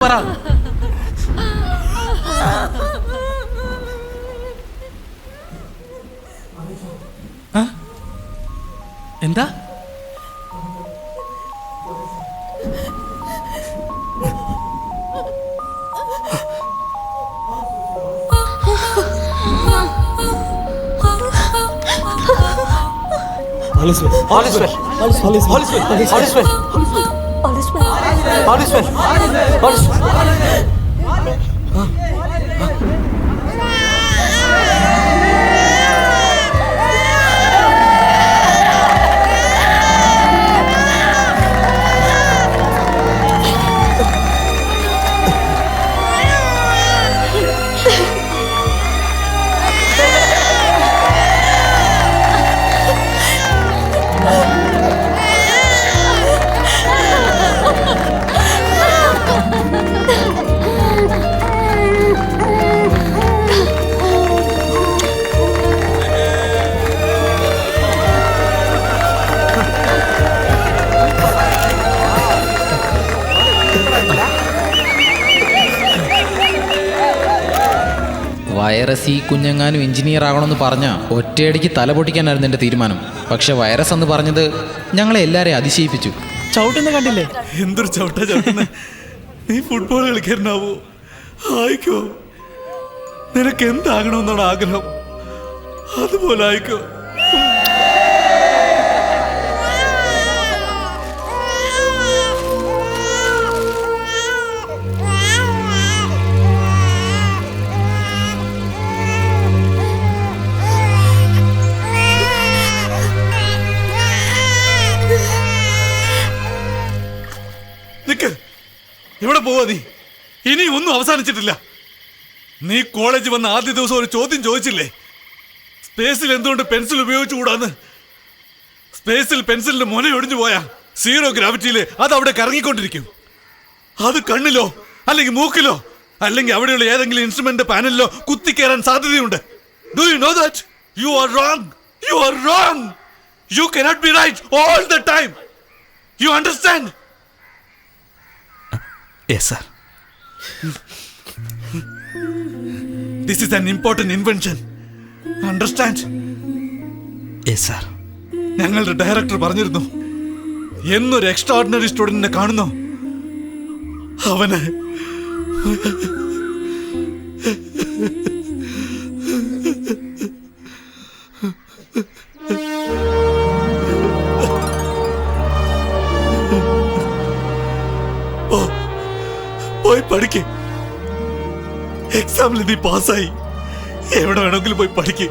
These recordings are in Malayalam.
봐라. 어? എന്താ ഹോളിസ്വേ ഹോളിസ്വേ ഹോളിസ്വേ ഹോളിസ്വേ ഹോളിസ്വേ Barış ver. Barış. Barış. Virus ഈ കുഞ്ഞെങ്ങാനും എഞ്ചിനീയർ ആകണമെന്ന് പറഞ്ഞ ഒറ്റയടിക്ക് തല പൊട്ടിക്കാനായിരുന്നു എന്റെ തീരുമാനം. പക്ഷെ വൈറസ് എന്ന് പറഞ്ഞത് ഞങ്ങളെ എല്ലാവരെയും അതിശയിപ്പിച്ചു. ചവിട്ടുന്ന കണ്ടില്ലേ? എന്തൊരു ചവിട്ട ചവിട്ടുന്ന? നീ ഫുട്ബോൾ കളിക്കാരനാവോ. ആയിക്കോ. നിനക്ക് എന്താകണമെന്നാണ് ആഗ്രഹം? അതുപോലെ ആയിക്കോ. എവിടെ പോവാ നീ. ഇനി ഒന്നും അവസാനിച്ചിട്ടില്ല. നീ കോളേജ് വന്ന ആദ്യ ദിവസം ഒരു ചോദ്യം ചോദിച്ചില്ലേ? സ്പേസിൽ എന്തുകൊണ്ട് പെൻസിൽ ഉപയോഗിച്ചുകൂടാന്ന്? സ്പേസിൽ പെൻസിലിന്റെ മുന ഒടിഞ്ഞു പോയാ സീറോ ഗ്രാവിറ്റിയിൽ അത് അവിടെ കറങ്ങിക്കൊണ്ടിരിക്കും. അത് കണ്ണിലോ അല്ലെങ്കിൽ മൂക്കിലോ അല്ലെങ്കിൽ അവിടെയുള്ള ഏതെങ്കിലും ഇൻസ്ട്രുമെന്റ് പാനലിലോ കുത്തിക്കയറാൻ സാധ്യതയുണ്ട്. Do you know that you are wrong you are wrong you cannot be right all the time you understand yes sir this is an important invention understand yes sir ഞങ്ങളുടെ ഡയറക്ടർ പറഞ്ഞിരുന്നു. എന്നൊരു എക്സ്ട്രാ ഓർഡിനറി സ്റ്റുഡന്റിനെ കാണുന്നു. അവന് ഓ പോയി പഠിക്ക് എക്സാമിൽ നീ പാസ്സായി എവിടെ വേണമെങ്കിലും പോയി പഠിക്ക്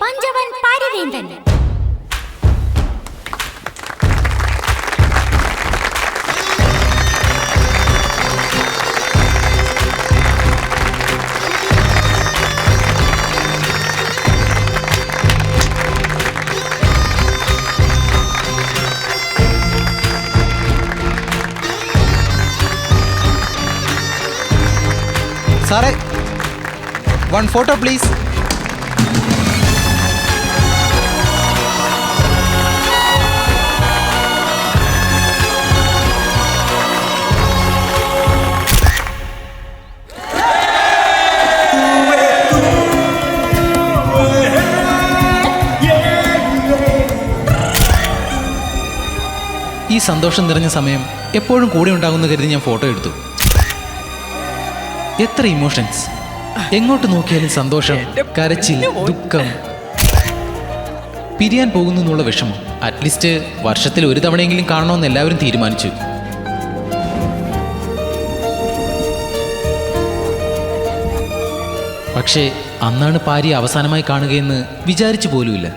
Panjavan Parivendan. One photo please ഈ സന്തോഷം നിറഞ്ഞ സമയം എപ്പോഴും കൂടെ ഉണ്ടാകുമെന്ന് കരുതി ഞാൻ ഫോട്ടോ എടുത്തു. എത്ര ഇമോഷൻസ് എങ്ങോട്ട് നോക്കിയാലും സന്തോഷം കരച്ചിൽ ദുഃഖം. പിരിയാൻ പോകുന്നു എന്നുള്ള വിഷമം അറ്റ്ലീസ്റ്റ് വർഷത്തിൽ ഒരു തവണയെങ്കിലും കാണണമെന്ന് എല്ലാവരും തീരുമാനിച്ചു. പക്ഷേ അന്നാണ് പാരി അവസാനമായി കാണുകയെന്ന് വിചാരിച്ചു പോലുമില്ല.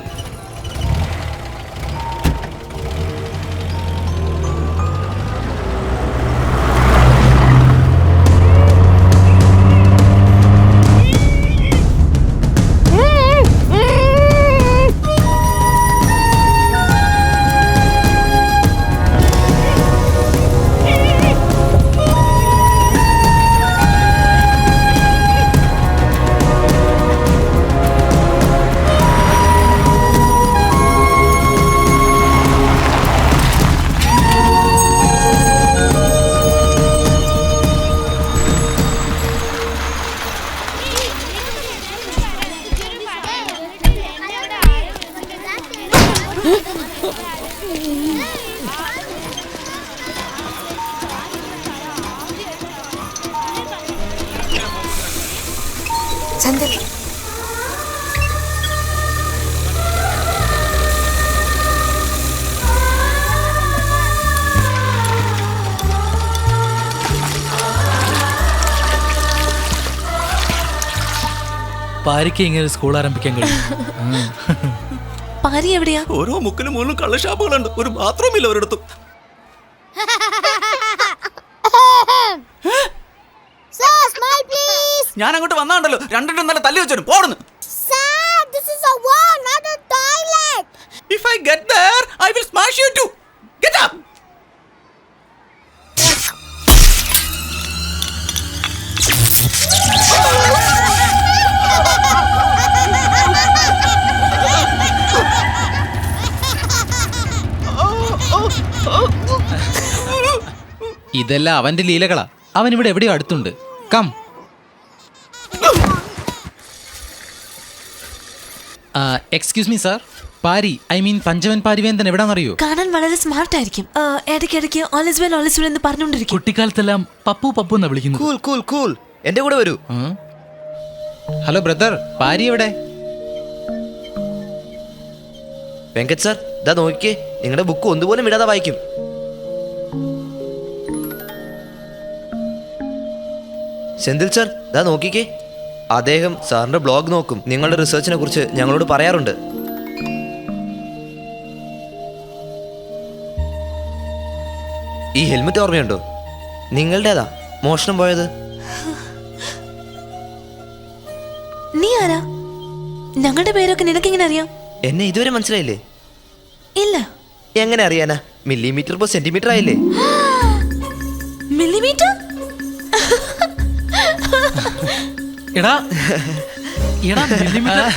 ചന്ദ്രൻ. പാരിക്ക് ഇങ്ങനെ സ്കൂൾ ആരംഭിക്കാൻ കഴിയും. പാരി എവിടെയാ? ഓരോ മുക്കിലും മുകളിലും കള്ളഷാപ്പുകളുണ്ട് ഒരു ബാത്റൂം ഇല്ല ഒരിടത്തും. ഞാൻ അങ്ങോട്ട് വന്നാണ്ടല്ലോ. രണ്ടെണ്ണം നല്ല തല്ലി വെച്ചു പോടുന്നു if I get there I will smash you to get up ഇതെല്ലാം അവന്റെ ലീലകളാ. അവൻ ഇവിടെ എവിടെയോ അടുത്തുണ്ട്. Come excuse me sir Pari I mean Panchavan Parivendan എവിടാന്നറിയോ? കാണാൻ വളരെ സ്മാർട്ട് ആയിരിക്കും. ഇടയ്ക്കിടയ്ക്ക് ഓളിസ് വെൽ ഓളിസ് വെൽ എന്ന് പറഞ്ഞുകൊണ്ടിരിക്കും. കുട്ടിക്കാലത്തെല്ലാം പപ്പു പപ്പു എന്നാ വിളിക്കുന്നു കൂൾ കൂൾ കൂൾ എന്റെ കൂടെ വരൂ. ഹലോ ബ്രദർ പാരി എവിടെ? വെങ്കറ്റ് സാർ ഇതാ നോക്കിയേ നിങ്ങളുടെ ബുക്ക് ഒന്നുപോലും വിടാതെ വായിക്കും. സെന്തിൽ സാർ ഇതാ നോക്കിക്കേ. അദ്ദേഹം സാറിന്റെ ബ്ലോഗ് നോക്കും. നിങ്ങളുടെ റിസർച്ചിനെ കുറിച്ച് ഞങ്ങളോട് പറയാറുണ്ട്. ഈ ഹെൽമെറ്റ് ഓർമ്മയുണ്ടോ? നിങ്ങളുടേതാ? മോഷണം പോയത്? നീ ആരാ? ഞങ്ങളുടെ പേരൊക്കെ നിനക്കെങ്ങനെ അറിയാം? എന്നെ ഇതുവരെ മനസ്സിലായില്ലേ? ഇല്ല. എങ്ങനെ അറിയാനാ? മില്ലിമീറ്റർ പോ സെന്റിമീറ്റർ ആയില്ലേ? മില്ലിമീറ്റർ എടാ എടാ മില്ലിമീറ്റർ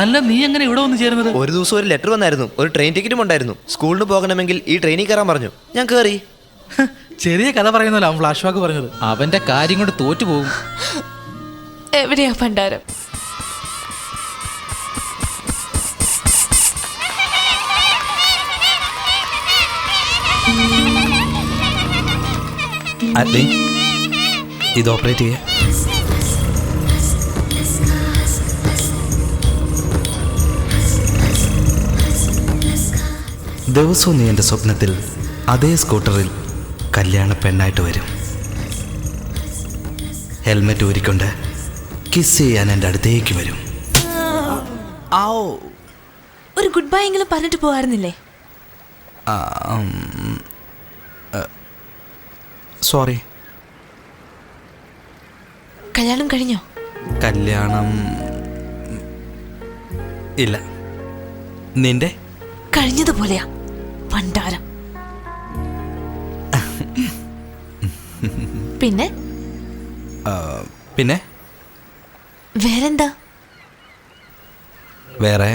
അല്ല നീ എങ്ങനെ ഇവിടെ വന്ന് ചേരുന്നത്? ഒരു ദിവസം ഒരു ലെറ്റർ വന്നായിരുന്നു. ഒരു ട്രെയിൻ ടിക്കറ്റും ഉണ്ടായിരുന്നു. സ്കൂളിന് പോകണമെങ്കിൽ ഈ ട്രെയിനിൽ കയറാൻ പറഞ്ഞു. ഞാൻ കയറി ചെറിയ കഥ പറയുന്നല്ലോ അവൻ ഫ്ലാഷ് ബാക്ക് പറഞ്ഞത്. അവന്റെ കാര്യം കൊണ്ട് തോറ്റു പോകും എവിടെയാ ഭണ്ഡാരം? ഇത് ഓപ്പറേറ്റ് ചെയ്യ. ദിവസവും നീ എന്റെ സ്വപ്നത്തിൽ അതേ സ്കൂട്ടറിൽ കല്യാണ പെണ്ണായിട്ട് വരും. ഹെൽമെറ്റ് ഊരിക്കൊണ്ട് കിസ് ചെയ്യാൻ എന്റെ അടുത്തേക്ക് വരും. ഒരു ഗുഡ് ബൈ എങ്കിലും പറഞ്ഞിട്ട് പോകാറുന്നില്ലേ സോറി. കല്യാണം കഴിഞ്ഞോ? കല്യാണം ഇല്ല. നിന്റെ? കഴിഞ്ഞതുപോലെയാ പണ്ടാരം പിന്നെ? പിന്നെ? വേറെന്താ? വേറെ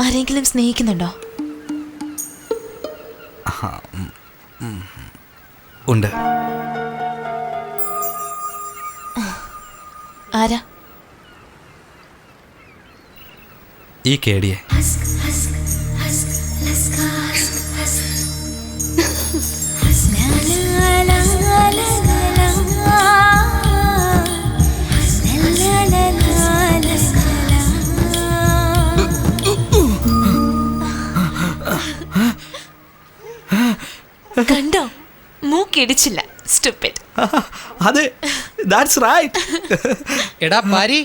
ആരെങ്കിലും സ്നേഹിക്കുന്നുണ്ടോ? ഉണ്ട്. ആരാ? ഈ കേടിയെ. കണ്ടോ മൂക്കിടിച്ചില്ല സ്റ്റുപ്പിഡ് അതെ ദാറ്റ്സ് റൈറ്റ് എടാ പാരി.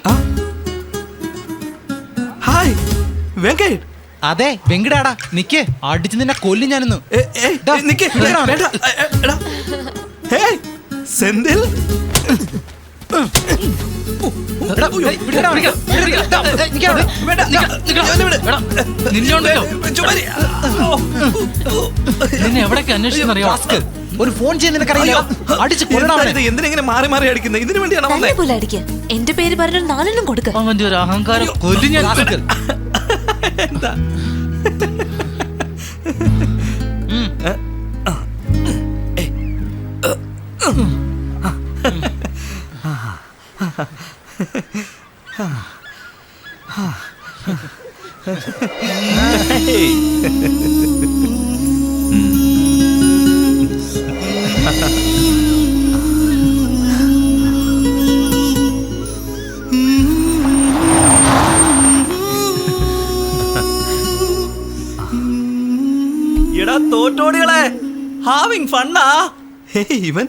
ഹായ് അതെ വെങ്കിടാടാ നിക്ക്. അടിച്ച് നിന്നെ കൊല്ലി ഞാനിന്ന്. സെന്തിൽ. നിന്നെ എവിടേക്ക് അന്വേഷിച്ചെന്നറിയോ? ഒരു ഫോൺ ചെയ്യാൻ നിനക്കറിയില്ല അടിച്ച് കൊല്ലണം മാറി മാറി അടിക്കുന്നത് ഇതിനു വേണ്ടിയാണോ വന്നേ പോലെ അടിക്കുക എന്റെ പേര് പറഞ്ഞ നാലെണ്ണം കൊടുക്ക അവന്റെ ഒരു അഹങ്കാരം കൊല്ലു ഞാൻ. എന്താ ഹാവിങ് ഫണ്ണാ ഇവൻ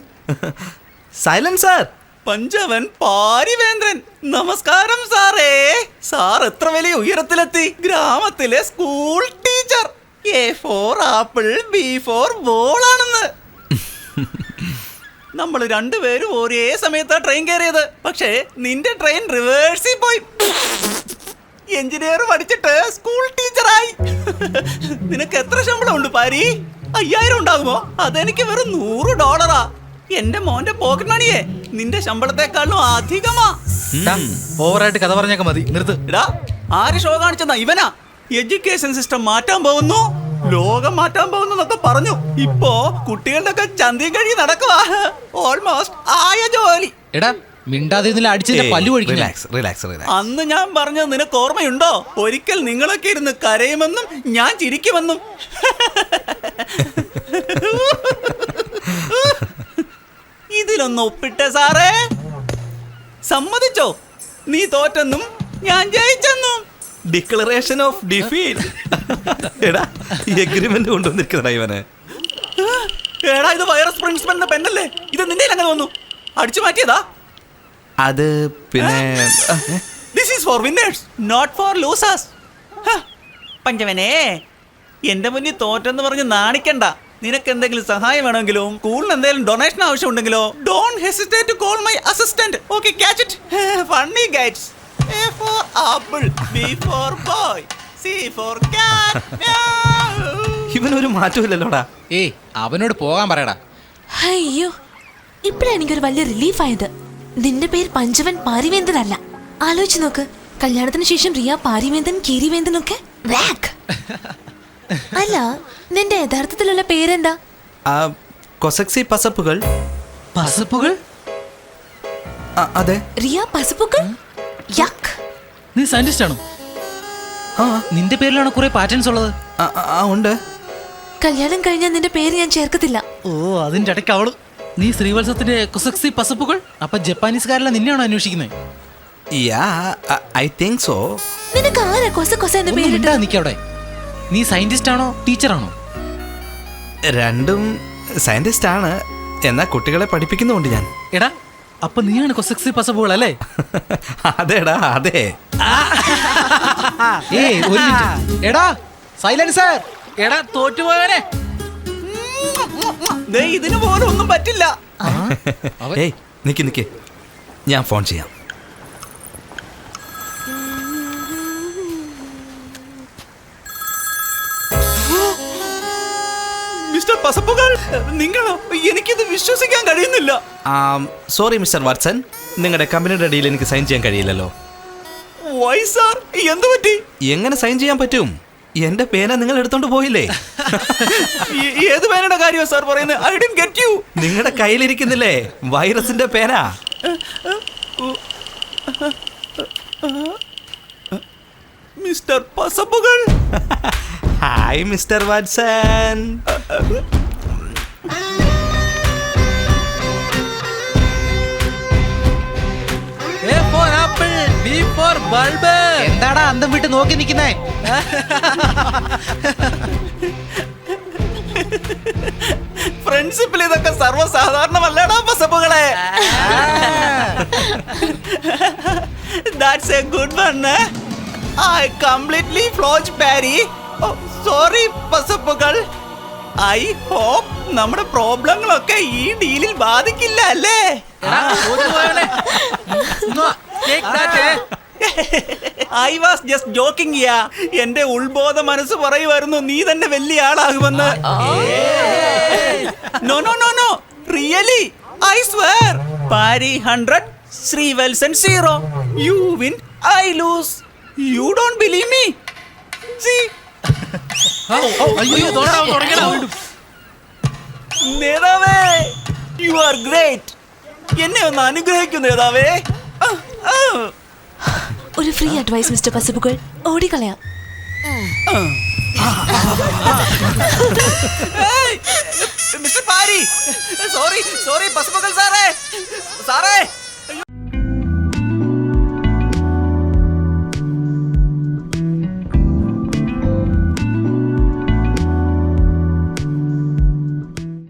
സൈലൻസ് സാർ പഞ്ചവൻ പാരിവേന്ദ്രൻ. നമസ്കാരം സാറേ. സാർ എത്ര വലിയ ഉയരത്തിലെത്തി? ഗ്രാമത്തിലെ school teacher. A for apple B for ball ആണെന്ന്. നമ്മൾ രണ്ടുപേരും ഒരേ സമയത്താണ് ട്രെയിൻ കയറിയത്. പക്ഷേ നിന്റെ ട്രെയിൻ റിവേഴ്സിൽ പോയി. എഞ്ചിനീയർ പഠിച്ചിട്ട് സ്കൂൾ ടീച്ചറായി. നിനക്ക് എത്ര ശമ്പളം ഉണ്ട് പാരി? അയ്യായിരം ഉണ്ടാകുമോ? അതെനിക്ക് വെറും നൂറ് ഡോളറാ. എന്റെ മോന്റെ പോക്കറ്റ് മണിയെ നിന്റെ ശമ്പളത്തെക്കാളും അധികമാ. ഓവറായിട്ട് കഥ പറഞ്ഞേക്ക മതി. നിർത്ത്. എടാ ആര് ഷോ കാണിച്ചെന്നാ? ഇവനാ. എഡ്യൂക്കേഷൻ സിസ്റ്റം മാറ്റാൻ പോകുന്നു. ലോകം മാറ്റാൻ പോകുന്നു എന്നൊക്കെ പറഞ്ഞു. ഇപ്പോ കുട്ടികളുടെ ഒക്കെ ചന്തി കഴി നടക്കുവാ. ഓൾമോസ്റ്റ് ആയ ജോലി. എടാ മിണ്ടാതിരുന്നില്ല അടിച്ചിന്റെ പല്ലു റിലാക്സ് റിലാക്സ് റിലാക്സ് അന്ന് ഞാൻ പറഞ്ഞത് നിനക്ക് ഓർമ്മയുണ്ടോ? ഒരിക്കൽ നിങ്ങളൊക്കെ ഇരുന്ന് കരയുമെന്നും ഞാൻ ചിരിക്കുമെന്നും. ഇതിലൊന്ന് ഒപ്പിട്ടെ സാറേ. സമ്മതിച്ചോ? നീ തോറ്റെന്നും ഞാൻ ജയിച്ചെന്നും. ഡിക്ലറേഷൻ ഓഫ് ഡിഫീറ്റ് എടാ എഗ്രിമെന്റ് കൊണ്ടുവന്നിരിക്കുന്നടാ ഇവന്. ഏടാ ഇത് വൈറസ് പ്രിൻസിപ്പലിന്റെ പെണ്ണല്ലേ ഇത് നിന്റെ അങ്ങനെ വന്നു. അടിച്ചു മാറ്റിയതാ. അത് പിന്നെ this is for winners not for losers പഞ്ചവനെ എന്റെ മുന്നിൽ തോറ്റെന്ന് പറഞ്ഞ് നാണിക്കണ്ട. നിനക്ക് എന്തെങ്കിലും സഹായം വേണമെങ്കിലോ സ്കൂളിന് എന്തെങ്കിലും donation ആവശ്യമുണ്ടെങ്കിലോ don't hesitate to call my assistant okay catch it funny guides A for apple B for boy C for cat ഇവനൊരു മാറ്റമില്ലല്ലോടാ ഏയ് അവനോട് പോകാൻ പറയടാ. അയ്യോ ഇപ്പോഴാണ് എനിക്ക് ഒരു വലിയ റിലീഫ് ആയത്. നിന്റെ പേര് പഞ്ചവൻ പാരിവേന്ദ്രൻ അല്ല ആലോചിച്ച് നോക്ക്. കല്യാണത്തിന് ശേഷം റിയ പാരിവേന്ദൻ കീരിവേന്ദൻ ഒക്കെ ബ്ലാക്ക് അല്ല നിന്റെ യഥാർത്ഥത്തിലുള്ള പേരെന്താ? ആ കൊസക്സി പസപ്പുകൾ. പസപ്പുകൾ? ആ, അതെ. റിയ പസപ്പുക്കൾ യക്ക് നീ സയന്റിസ്റ്റ് ആണോ? ആ. നിന്റെ പേരിലാണ് കുറെ പാറ്റേൺസ് ഉള്ളത്? ആ, ആ, ആ ഉണ്ട്. കല്യാണം കഴിഞ്ഞാൽ നിന്റെ പേര് ഞാൻ ചേർക്കത്തില്ല. ഓ അതിന്റെ ഇടയ്ക്ക് അവൾ നീ ശ്രീവത്സത്തിന്റെ കുസക്സി പസപ്പുകൾ? അപ്പൊ ജപ്പാനീസുകാരെല്ലാം നിന്നെയാണോ അന്വേഷിക്കുന്നത്? യാ ഐ തിങ്ക് സോ നിനക്ക് ആരാ കൊസ കൊസ എന്ന പേരിട്ട് നിക്കവിടെ നീ സയന്റിസ്റ്റ് ആണോ ടീച്ചറാണോ? രണ്ടും സയന്റിസ്റ്റ് ആണ് എന്നാ കുട്ടികളെ പഠിപ്പിക്കുന്നുണ്ട് ഞാൻ. എടാ അപ്പൊ നീയാണ് കൊസക്സി പസപ്പുകൾ അല്ലേ? അതെടാ അതെ. ഏയ് ഒരു എടാ സൈലൻസർ. എടാ തോറ്റുപോയവനെ. ദേ ഇതിന് പോലും ഒന്നും പറ്റില്ല ഏയ് നിക്ക് നിക്ക്. ഞാൻ ഫോൺ ചെയ്യാം. മിസ്റ്റർ പസപ്പുകൾ നിങ്ങളോ? എനിക്കിത് വിശ്വസിക്കാൻ കഴിയുന്നില്ല. Sorry mister Watson. നിങ്ങളുടെ കമ്പനിയുടെ അടിയിൽ എനിക്ക് സൈൻ ചെയ്യാൻ കഴിയില്ലല്ലോ. വൈ സാർ എന്ത് പറ്റി എങ്ങനെ സൈൻ ചെയ്യാൻ പറ്റും? എന്റെ പേന നിങ്ങൾ എടുത്തോണ്ട് പോയില്ലേ ഏത് പേനയുടെ കാര്യമാണ് സാർ പറയുന്നത് ഐ ഡിൻ ഗെറ്റ് യു നിങ്ങളുടെ കയ്യിലിരിക്കുന്നില്ലേ? വൈറസിന്റെ പേന. മിസ്റ്റർ പസപ്പുകൾ. ഹായ് മിസ്റ്റർ വാട്സൺ എന്താടാ അന്തം വിട്ട് നോക്കി നിൽക്കുന്നേ പ്രിൻസിപ്പിൾ ഇതൊക്കെ സർവസാധാരണമല്ലടാ പസപ്പുകളെ that's a good one I completely ഫ്ലോജ് parry sorry പസപ്പുകൾ ഐ ഹോപ്പ് നമ്മുടെ പ്രോബ്ലങ്ങളൊക്കെ ഈ ഡീലിൽ ബാധിക്കില്ല അല്ലേ? I was just joking ya എന്റെ ഉൾബോധ മനസ്സ് പറയുമായിരുന്നു നീ തന്നെ വലിയ ആളാകുമെന്ന്. No no no no really I swear Pari hundred Srivatsan zero you win I lose you don't believe me see നേതാവേ യു ആർ ഗ്രേറ്റ് എന്നെ ഒന്ന് അനുഗ്രഹിക്കൂ നേതാവേ. ആ. ഒരു ഫ്രീ അഡ്വൈസ് മിസ്റ്റർ പസപ്പുകൾ ഓടിക്കളയാം മിസ്റ്റർ പാരി. സോറി സോറി പസുമകൾ സാറേ. സാറേ